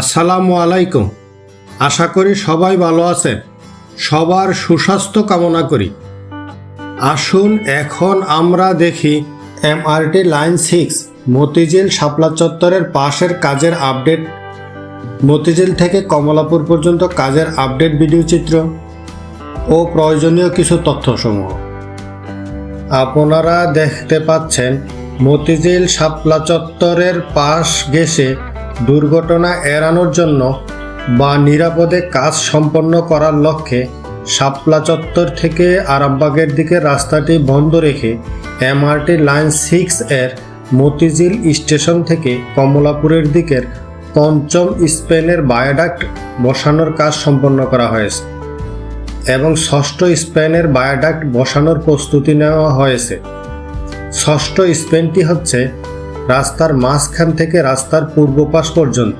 আসসালামু আলাইকুম। আশা করি সবাই ভালো আছেন। সবার সুস্বাস্থ্য কামনা করি। আসুন এখন আমরা দেখি MRT line six, Motijheel Shapla চত্বরের পাশের কাজের আপডেট। মতিঝিল থেকে কমলাপুর পর্যন্ত কাজের আপডেট ভিডিও চিত্র ও প্রয়োজনীয় কিছু তথ্যসমূহ। আপনারা দেখতে পাচ্ছেন মতিঝিল শাপলা চত্বরের পাশ ঘেঁষে দুর্ঘটনা এড়ানোর জন্য বা নিরাপদে কাজ সম্পন্ন করার লক্ষ্যে শাপলা চত্বর থেকে আরামবাগের দিকে রাস্তাটি বন্ধ রেখে এমআরটি লাইন সিক্স এর মতিঝিল স্টেশন থেকে কমলাপুরের দিকের পঞ্চম স্পেনের বায়োডাক্ট বসানোর কাজ সম্পন্ন করা হয়েছে এবং ষষ্ঠ স্পেনের বায়োডাক্ট বসানোর প্রস্তুতি নেওয়া হয়েছে। ষষ্ঠ স্পেনটি হচ্ছে রাস্তার মাঝখান থেকে রাস্তার পূর্ব পাশ পর্যন্ত।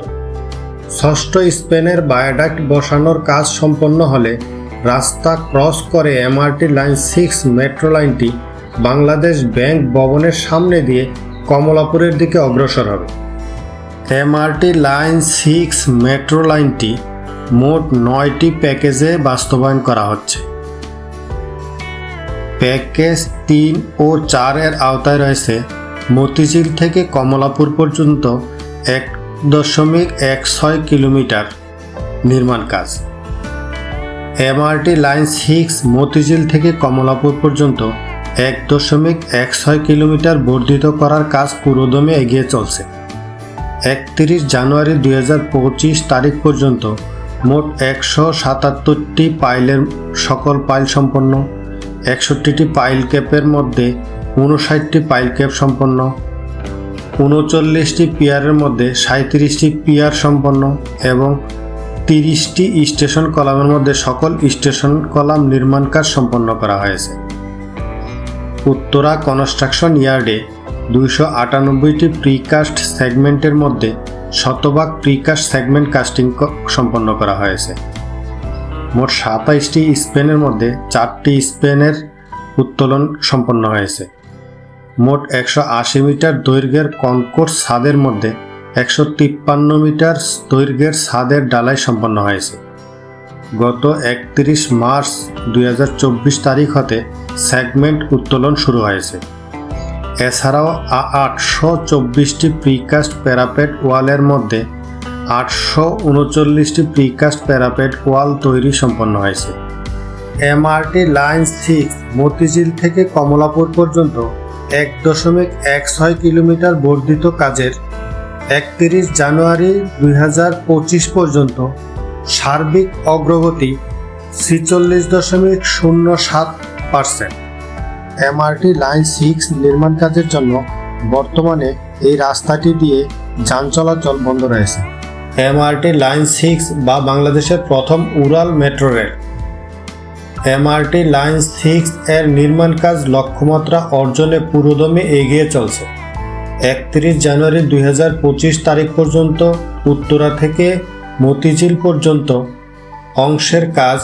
ষষ্ঠ স্পেনের বায়োডাক্ট বসানোর কাজ সম্পন্ন হলে রাস্তা ক্রস করে এমআরটি লাইন সিক্স মেট্রো লাইনটি বাংলাদেশ ব্যাংক ভবনের সামনে দিয়ে কমলাপুরের দিকে অগ্রসর হবে। এমআরটি লাইন সিক্স মেট্রো লাইনটি মোট নয়টি প্যাকেজে বাস্তবায়ন করা হচ্ছে। প্যাকেজ তিন ও চারের আওতায় রয়েছে মতিঝিল থেকে কমলাপুর পর্যন্ত এক দশমিক এক ছয় কিলোমিটার নির্মাণ কাজ। এমআরটি লাইন সিক্স মতিঝিল থেকে কমলাপুর পর্যন্ত এক দশমিক এক ছয় কিলোমিটার বর্ধিত করার কাজ পুরোদমে এগিয়ে চলছে। একত্রিশ জানুয়ারি দুই হাজার পঁচিশ তারিখ পর্যন্ত মোট একশো সাতাত্তরটি পাইলের সকল পাইল সম্পন্ন, একষট্টিটি পাইল ক্যাপের মধ্যে উনষাটটি পাইল ক্যাপ সম্পন্ন উনচল্লিশটি পিয়ারের মধ্যে সাঁত্রিশটি পিয়ার সম্পন্ন এবং তিরিশটি স্টেশন কলামের মধ্যে সকল স্টেশন কলাম নির্মাণ কাজ সম্পন্ন করা হয়েছে। উত্তরা কনস্ট্রাকশন ইয়ার্ডে দুইশো আটানব্বইটি প্রিকাস্ট সেগমেন্টের মধ্যে শতভাগ প্রিকাস্ট সেগমেন্ট কাস্টিং সম্পন্ন করা হয়েছে। মোট সাতাইশটি স্পেনের মধ্যে চারটি স্পেনের উত্তোলন সম্পন্ন হয়েছে। মোট একশো আশি মিটার দৈর্ঘ্যের কনকোর্স ছাদের মধ্যে একশো তিপ্পান্ন মিটার দৈর্ঘ্যের ছাদের ডালাই সম্পন্ন হয়েছে। গত একত্রিশ মার্চ দুই হাজার চব্বিশ তারিখ হতে সেগমেন্ট উত্তোলন শুরু হয়েছে। এছাড়াও আটশো চব্বিশটি প্রিকাস্ট প্যারাপেট ওয়ালের মধ্যে আটশো উনচল্লিশটি প্রিকাস্ট প্যারাপেট ওয়াল তৈরি সম্পন্ন হয়েছে। এমআরটি লাইন সিক্স মতিঝিল থেকে কমলাপুর পর্যন্ত এক দশমিক এক ছয় কিলোমিটার বর্ধিত কাজের একত্রিশ জানুয়ারি দুই হাজার পঁচিশ পর্যন্ত সার্বিক অগ্রগতি ছিচল্লিশ দশমিক শূন্য সাত পার্সেন্ট। এমআরটি লাইন সিক্স নির্মাণ কাজের জন্য বর্তমানে এই রাস্তাটি দিয়ে যান চলাচল বন্ধ রয়েছে। এমআরটি লাইন সিক্স বা বাংলাদেশের প্রথম Ural metro rail. MRT line six এর নির্মাণ কাজ লক্ষ্যমাত্রা অর্জনে পুরোদমে এগিয়ে চলছে। একত্রিশ জানুয়ারি দুই হাজার পঁচিশ তারিখ পর্যন্ত উত্তরা থেকে মতিঝিল পর্যন্ত অংশের কাজ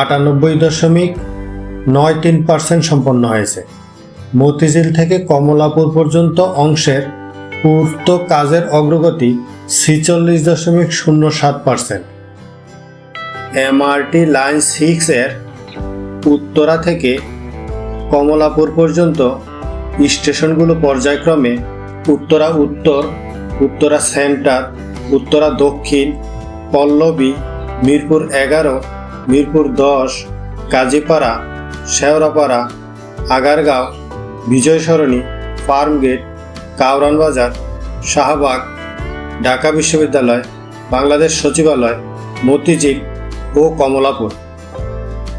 আটানব্বই দশমিক নয় তিন পার্সেন্ট সম্পন্ন হয়েছে। মতিঝিল থেকে কমলাপুর পর্যন্ত অংশের পূর্ত কাজের অগ্রগতি ছিচল্লিশ দশমিক শূন্য সাত পার্সেন্ট। এমআরটি লাইন সিক্স এর উত্তরা থেকে কমলাপুর পর্যন্ত স্টেশনগুলো পর্যায়ক্রমে উত্তরা উত্তর, উত্তরা সেন্টার, উত্তরা দক্ষিণ, পল্লবী, মিরপুর এগারো, মিরপুর দশ, কাজীপাড়া শেওরাপাড়া আগারগাঁও বিজয় সরণি ফার্মগেট কাউরান বাজার শাহবাগ, ঢাকা বিশ্ববিদ্যালয়, বাংলাদেশ সচিবালয়, মতিঝিল ও কমলাপুর।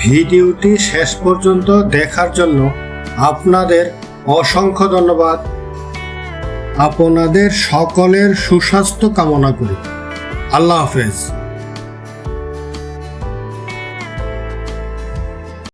ভিডিওটি শেষ পর্যন্ত দেখার জন্য আপনাদের অসংখ্য ধন্যবাদ। আপনাদের সকলের সুস্বাস্থ্য কামনা করি। আল্লাহ হাফেজ।